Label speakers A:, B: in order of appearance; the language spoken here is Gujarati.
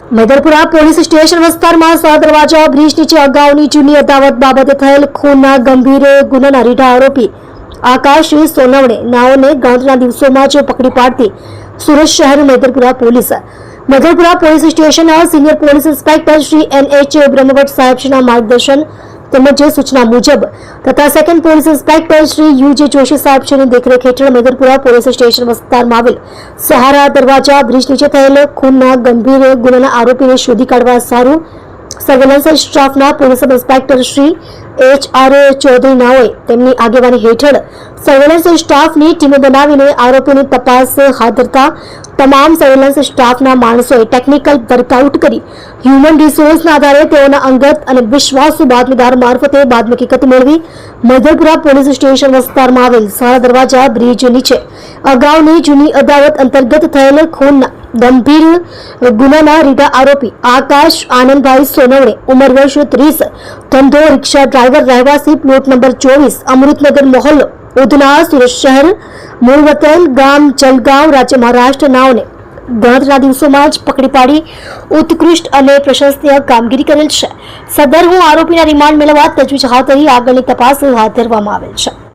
A: મેદરપુરા પોલીસ સ્ટેશન વિસ્તારમાં સો દરવાજા, બ્રિજ નીચે અગાઉની જૂની અદાવત બાબતે થયેલ ખૂનના ગંભીર ગુનાના રીઢા આરોપી આકાશ સોનવણે નાઓને ગણતરીના દિવસોમાં જ પકડી પાડતી સુરત શહેર મેદરપુરા પોલીસ. મેદરપુરા પોલીસ સ્ટેશનના senior police inspector Shri N H Brahmbhatt સાહેબશ્રીના માર્ગદર્શન તેમજ સૂચના મુજબ તથા second police inspector Shri U J Joshi છે દેખરેખ હેઠળ મેદરપુરા પોલીસ સ્ટેશન વિસ્તારમાં આવેલ સહારા દરવાજા બ્રિજ નીચે થયેલ ખૂનના ગંભીર ગુનાના આરોપીને શોધી કાઢવા સારું સર્વેલન્સ સ્ટાફના police inspector Shri H R Chaudhari નાઓએ તેમની આગેવાની હેઠળ સર્વેલન્સ સ્ટાફની ટીમો બનાવીને આરોપીની તપાસ હાથ ધરતા તમામ સર્વેલન્સ સ્ટાફના માણસોએ ટેકનિકલ વર્કઆઉટ કરી. હ્યુમન રિસોર્સના આધારે તેઓના અંગત અને વિશ્વાસુ બાતમીદાર મારફતે બાદમી હકીકત મેળવી મધરપુરા પોલીસ સ્ટેશન વિસ્તારમાં આવેલ સારા દરવાજા બ્રિજ નીચે અગાઉની જૂની અદાવત અંતર્ગત થયેલ ખૂનના ગંભીર ગુનાના રીધા આરોપી આકાશ આનંદભાઈ સોનવડે ઉંમર વર્ષ ત્રીસ, ધંધો, રિક્ષા ડ્રાઈવર રહેવાસી પ્લોટ નંબર ચોવીસ, અમૃતનગર મોહલ્લો, ઉધના સુરત શહેર મૂળ ગામ, જલગાંવ રાજ્ય મહારાષ્ટ્ર નાઓને. ગણતરીના દિવસોમાં જ પકડી પાડી ઉત્કૃષ્ટ અને પ્રશંસનીય કામગીરી કરેલ છે. સદર હું આરોપીના રિમાન્ડ મેળવવા તજવીજ હાથ ધરી આગળની તપાસ હાથ ધરવામાં આવેલ છે.